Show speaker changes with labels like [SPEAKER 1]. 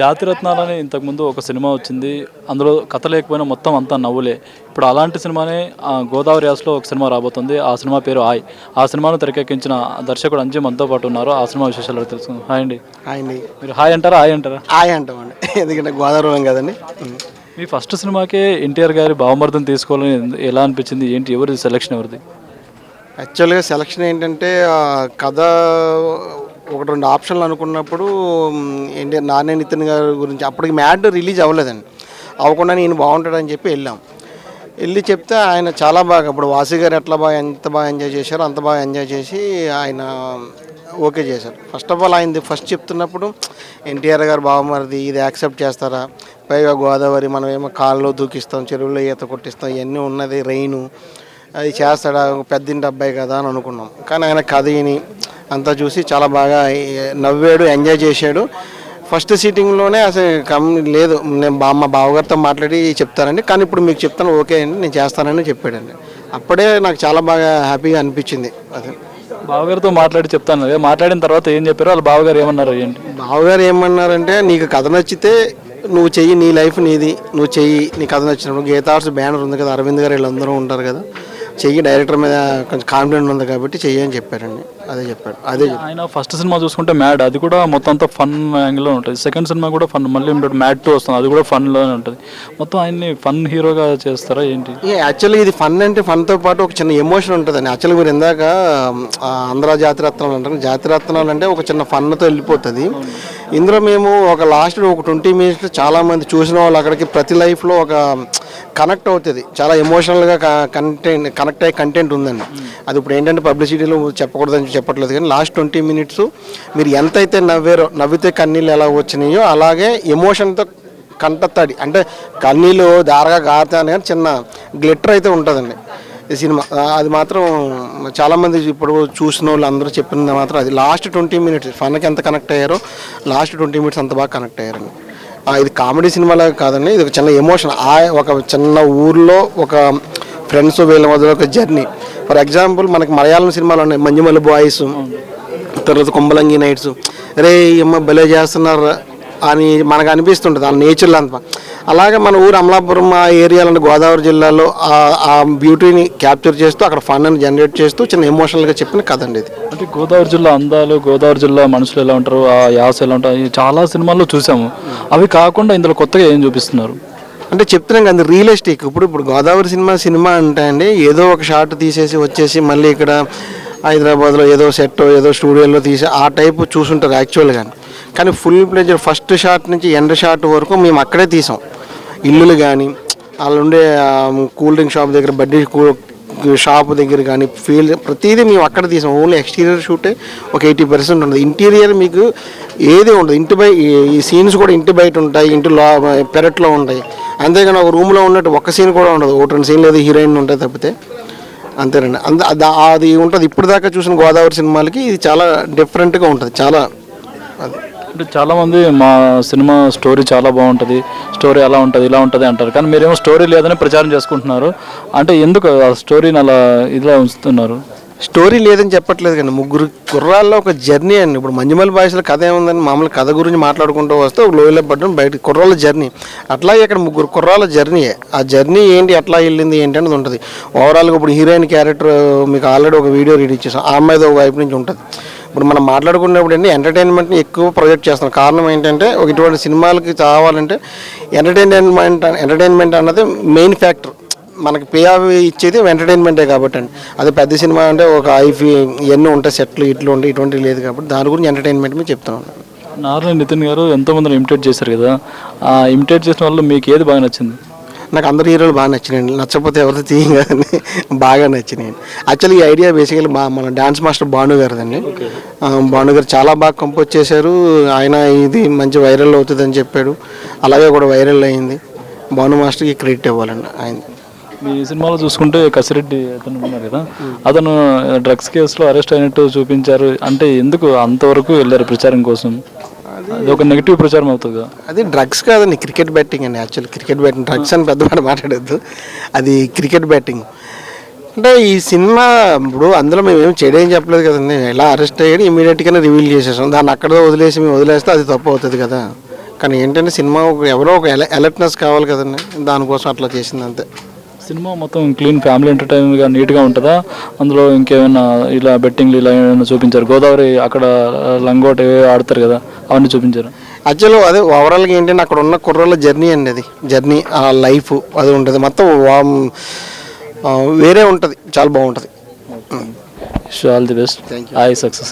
[SPEAKER 1] జాతిరత్నాలని ఇంతకుముందు ఒక సినిమా వచ్చింది. అందులో కథ లేకపోయినా మొత్తం అంతా నవ్వులే. ఇప్పుడు అలాంటి సినిమానే గోదావరి యాసలో ఒక సినిమా రాబోతుంది. ఆ సినిమా పేరు ఆయ్. ఆ సినిమాను తెరకెక్కించిన దర్శకుడు అంజీ మనతో పాటు ఉన్నారు. ఆ సినిమా విశేషాలు తెలుసుకుందాం హాయ్ అండి.
[SPEAKER 2] ఆయన్ని
[SPEAKER 1] మీరు హాయ్ అంటారా? హాయ్ అంటారా?
[SPEAKER 2] ఆయ అంటామండి. ఎందుకంటే గోదావరి కదండి.
[SPEAKER 1] మీ ఫస్ట్ సినిమాకే ఎన్టీఆర్ గారి భావమర్థం తీసుకోవాలని ఎలా అనిపించింది? ఏంటి ఎవరిది? సెలక్షన్ ఎవరిది?
[SPEAKER 2] యాక్చువల్గా సెలక్షన్ ఏంటంటే కథ ఒకటి రెండు ఆప్షన్లు అనుకున్నప్పుడు ఏంటి నాని నితిన్ గారి గురించి అప్పటికి మ్యాడ్ రిలీజ్ అవ్వలేదండి. అవ్వకుండా నేను బాగుంటాడని చెప్పి వెళ్ళాం. వెళ్ళి చెప్తే ఆయన చాలా బాగా ఇప్పుడు వాసి గారు ఎట్లా బాగా ఎంత బాగా ఎంజాయ్ చేశారో అంత బాగా ఎంజాయ్ చేసి ఆయన ఓకే చేశారు. ఫస్ట్ ఆఫ్ ఆల్ ఆయనది ఫస్ట్ చెప్తున్నప్పుడు ఎన్టీఆర్ గారు బావమరిది ఇది యాక్సెప్ట్ చేస్తారా? పైగా గోదావరి మనం ఏమో కాళ్ళలో దూకిస్తాం చెరువులో ఈత కొట్టిస్తాం ఇవన్నీ ఉన్నది రెయిను. అది చేస్తాడా? పెద్దింటి అబ్బాయి కదా అని అనుకున్నాం. కానీ ఆయన కథ విని అంతా చూసి చాలా బాగా నవ్వాడు ఎంజాయ్ చేశాడు. ఫస్ట్ సీటింగ్లోనే అసలు కమ్ లేదు నేను బా మా బావగారితో మాట్లాడి చెప్తానండి. కానీ ఇప్పుడు మీకు చెప్తాను ఓకే అండి నేను చేస్తానని చెప్పాడండి. అప్పుడే నాకు చాలా బాగా హ్యాపీగా అనిపించింది. అది.
[SPEAKER 1] బావగారితో మాట్లాడి చెప్తాను. కదా మాట్లాడిన తర్వాత ఏం చెప్పారో? వాళ్ళ బావగారు ఏమన్నారు ఏంటి?
[SPEAKER 2] బావగారు ఏమన్నారంటే నీకు కథ నచ్చితే నువ్వు చెయ్యి నీ లైఫ్ నీది. నువ్వు చెయ్యి నీ కథ నచ్చినప్పుడు గీతార్స్ బ్యానర్ ఉంది కదా అరవింద్ గారు వీళ్ళందరూ ఉంటారు కదా. చెయ్యి డైరెక్టర్ మీద కొంచెం కాన్ఫిడెంట్ ఉంది కాబట్టి చెయ్యి అని చెప్పారండి. అదే చెప్పాడు అదే.
[SPEAKER 1] ఆయన ఫస్ట్ సినిమా చూసుకుంటే మ్యాడ్ అది కూడా మొత్తం అంతా ఫన్ యాంగిల్లో ఉంటుంది. సెకండ్ సినిమా కూడా ఫన్ మళ్ళీ ఇంకోటి మ్యాడ్ టూ వస్తుంది అది కూడా ఫన్లోనే ఉంటుంది. మొత్తం ఆయన్ని ఫన్ హీరోగా చేస్తారా ఏంటి?
[SPEAKER 2] యాక్చువల్లీ ఇది ఫన్ అంటే ఫన్తో పాటు ఒక చిన్న ఎమోషన్ ఉంటుందండి. యాక్చువల్లీ మీరు ఇందాక ఆంధ్ర జాతిరత్నాలు అంటారు. జాతిరత్నాలు అంటే ఒక చిన్న ఫన్తో వెళ్ళిపోతుంది. ఇందులో మేము ఒక లాస్ట్ ఒక ట్వంటీ మినిట్స్ చాలా మంది చూసిన వాళ్ళు అక్కడికి ప్రతి లైఫ్లో ఒక కనెక్ట్ అవుతుంది. చాలా ఎమోషనల్గా కంటెంట్ కనెక్ట్ అయ్యే కంటెంట్ ఉందండి. అది ఇప్పుడు ఏంటంటే పబ్లిసిటీలో చెప్పకూడదని చెప్పట్లేదు కానీ లాస్ట్ ట్వంటీ మినిట్స్ మీరు ఎంతైతే నవ్వారో నవ్వితే కన్నీళ్ళు ఎలా వచ్చినాయో అలాగే ఎమోషన్తో కంటతడి. అంటే కన్నీళ్ళు దారగా గారుతాయని కానీ చిన్న గ్లిటర్ అయితే ఉంటుందండి. ఈ సినిమా అది మాత్రం చాలామంది ఇప్పుడు చూసిన వాళ్ళు అందరూ చెప్పింది మాత్రం అది లాస్ట్ ట్వంటీ మినిట్స్ ఫన్కి ఎంత కనెక్ట్ అయ్యారో లాస్ట్ ట్వంటీ మినిట్స్ అంత బాగా కనెక్ట్ అయ్యారండి. ఇది కామెడీ సినిమాలాగా కాదండి ఇది ఒక చిన్న ఎమోషన్ ఆ ఒక చిన్న ఊర్లో ఒక ఫ్రెండ్స్ వీళ్ళ మధ్యలో ఒక జర్నీ. ఫర్ ఎగ్జాంపుల్ మనకి మలయాళం సినిమాలు ఉన్నాయి. మంజుమల్లి బాయ్స్ తర్వాత కుంబలంగి నైట్స్. రే అమ్మ భలే చేస్తున్నారు అని మనకు అనిపిస్తుంటుంది. ఆ నేచర్లో అంత. అలాగే మన ఊరు అమలాపురం ఆ ఏరియాలో గోదావరి జిల్లాలో ఆ- బ్యూటీని క్యాప్చర్ చేస్తూ అక్కడ ఫన్ అని జనరేట్ చేస్తూ చిన్న ఎమోషనల్గా చెప్పిన కథ అండి ఇది.
[SPEAKER 1] అంటే గోదావరి జిల్లా అందాలు గోదావరి జిల్లా మనుషులు ఎలా ఉంటారు ఆ యాస ఎలా ఉంటారు చాలా సినిమాల్లో చూసాము. అవి కాకుండా ఇందులో కొత్తగా ఏం చూపిస్తున్నారు?
[SPEAKER 2] అంటే చెప్తున్నాం కదా రియలిస్టిక్ ఇప్పుడు ఇప్పుడు గోదావరి సినిమా సినిమా అంటే అండి ఏదో ఒక షాట్ తీసేసి వచ్చేసి మళ్ళీ ఇక్కడ హైదరాబాద్లో ఏదో సెట్ ఏదో స్టూడియోలో తీసి ఆ టైప్ చూసుంటారు యాక్చువల్గా కానీ ఫుల్ ప్లేజర్ ఫస్ట్ షాట్ నుంచి ఎండ్ షాట్ వరకు మేము అక్కడే తీసాం. ఇల్లులు కానీ వాళ్ళు ఉండే కూల్ డ్రింక్ షాప్ దగ్గర బడ్డీ కూ- షాప్ దగ్గర కానీ ఫీల్డ్ ప్రతిదీ మేము అక్కడ తీసాం. ఓన్లీ ఎక్స్టీరియర్ షూటే ఒక ఎయిటీ పర్సెంట్ ఉంటుంది ఇంటీరియర్ మీకు ఏది ఉండదు. ఇంటి బయట ఈ సీన్స్ కూడా ఇంటి బయట ఉంటాయి ఇంటి లో పెరట్లో ఉంటాయి. అంతేగాని ఒక రూమ్లో ఉన్నట్టు ఒక్క సీన్ కూడా ఉండదు. ఒకటి రెండు సీన్ లేదు హీరోయిన్ ఉంటాయి తప్పితే. అంతేనండి. అంత అది ఉంటుంది. ఇప్పుడు దాకా చూసిన గోదావరి సినిమాలకి ఇది చాలా డిఫరెంట్గా ఉంటుంది. చాలా అది.
[SPEAKER 1] అంటే చాలామంది మా సినిమా స్టోరీ చాలా బాగుంటుంది. స్టోరీ అలా ఉంటుంది ఇలా ఉంటుంది అంటారు. కానీ మీరేమో స్టోరీ లేదని ప్రచారం చేసుకుంటున్నారు. అంటే ఎందుకు ఆ స్టోరీని అలా ఇదిలా ఉంచుతున్నారు?
[SPEAKER 2] స్టోరీ లేదని చెప్పట్లేదు కానీ ముగ్గురు కుర్రాల్లో ఒక జర్నీ అండి. ఇప్పుడు మంజుమల్ భాషలో కథ ఏముందని మామూలు కథ గురించి మాట్లాడుకుంటూ వస్తే ఒక లోయలో పడ్డం బయట కుర్రాళ్ళ జర్నీ. అట్లాగే ఇక్కడ ముగ్గురు కుర్రాళ్ళ జర్నీయే. ఆ జర్నీ ఏంటి ఎట్లా వెళ్ళింది ఏంటి అనేది ఉంటుంది. ఓవరాల్గా ఇప్పుడు హీరోయిన్ క్యారెక్టర్ మీకు ఆల్రెడీ ఒక వీడియో రీడ్ చేసాం ఆ అమ్మాయిది ఒక వైపు నుంచి ఉంటుంది. ఇప్పుడు మనం మాట్లాడుకున్నప్పుడు అండి ఎంటర్టైన్మెంట్ని ఎక్కువ ప్రొజెక్ట్ చేస్తున్నాం కారణం ఏంటంటే ఒక ఇటువంటి సినిమాలకి కావాలంటే ఎంటర్టైన్మెంట్ ఎంటర్టైన్మెంట్ అన్నది మెయిన్ ఫ్యాక్టర్ మనకి పే అవి ఇచ్చేది ఎంటర్టైన్మెంటే కాబట్టి అండి అది పెద్ద సినిమా అంటే ఒక ఐఫీ ఇవన్నీ ఉంటాయి సెట్లు ఇట్లు ఉంటాయి ఇటువంటివి లేదు కాబట్టి దాని గురించి ఎంటర్టైన్మెంట్ మీద చెప్తున్నాను
[SPEAKER 1] నారాయణ నితిన్ గారు ఎంతో మందిని ఇమిటేట్ చేశారు కదా. ఆ ఇమిటేట్ చేసిన వాళ్ళు మీకు ఏది బాగా నచ్చింది?
[SPEAKER 2] నాకు అందరు హీరోలు బాగా నచ్చినాయండి. నచ్చకపోతే ఎవరితో తీయం కదండి బాగా నచ్చినాయండి. యాక్చువల్లీ ఈ ఐడియా బేసికలీ మా మన డాన్స్ మాస్టర్ భాను గారిదండి. భాను గారు చాలా బాగా కంపోజ్ చేశారు. ఆయన ఇది మంచి వైరల్ అవుతుందని చెప్పాడు. అలాగే కూడా వైరల్ అయింది. భాను మాస్టర్కి క్రెడిట్ ఇవ్వాలండి ఆయన
[SPEAKER 1] మీ సినిమాలో చూసుకుంటే కసిరెడ్డి అతను ఉన్నారు కదా. అతను డ్రగ్స్ కేసులో అరెస్ట్ అయినట్టు చూపించారు. అంటే ఎందుకు అంతవరకు వెళ్ళారు ప్రచారం కోసం? అది ఒక నెగిటివ్ ప్రచారం అవుతుంది?
[SPEAKER 2] అది డ్రగ్స్ కాదండి క్రికెట్ బ్యాటింగ్ అండి యాక్చువల్. క్రికెట్ బ్యాటింగ్ డ్రగ్స్ అని పెద్ద మాట మాట్లాడద్దు. అది క్రికెట్ బ్యాటింగ్. అంటే ఈ సినిమా ఇప్పుడు అందులో మేము ఏం చెడేం చెప్పలేదు కదండి. ఎలా అరెస్ట్ అయ్యాడు ఇమీడియట్గానే రివీల్ చేసేసాం. దాన్ని అక్కడ వదిలేసి మేము వదిలేస్తే అది తప్పు అవుతుంది కదా. కానీ ఏంటంటే సినిమా ఒక- ఎవరో ఒక అలర్ట్నెస్ కావాలి కదండి. దానికోసం అట్లా చేసింది అంతే
[SPEAKER 1] సినిమా మొత్తం క్లీన్ ఫ్యామిలీ ఎంటర్టైన్మెంట్గా నీట్గా ఉంటుందా? అందులో ఇంకేమైనా ఇలా బెట్టింగ్లు ఇలా ఏమైనా చూపించారు? గోదావరి అక్కడ లంగోట ఆడతారు కదా అవన్నీ చూపించారు?
[SPEAKER 2] యాక్చువల్ అదే ఓవరాల్గా ఏంటంటే అక్కడ ఉన్న కుర్రోళ్ళ జర్నీ అండి అది. జర్నీ ఆ లైఫ్ అది ఉంటుంది. మొత్తం వేరే ఉంటుంది. చాలా బాగుంటుంది.
[SPEAKER 1] All the best I success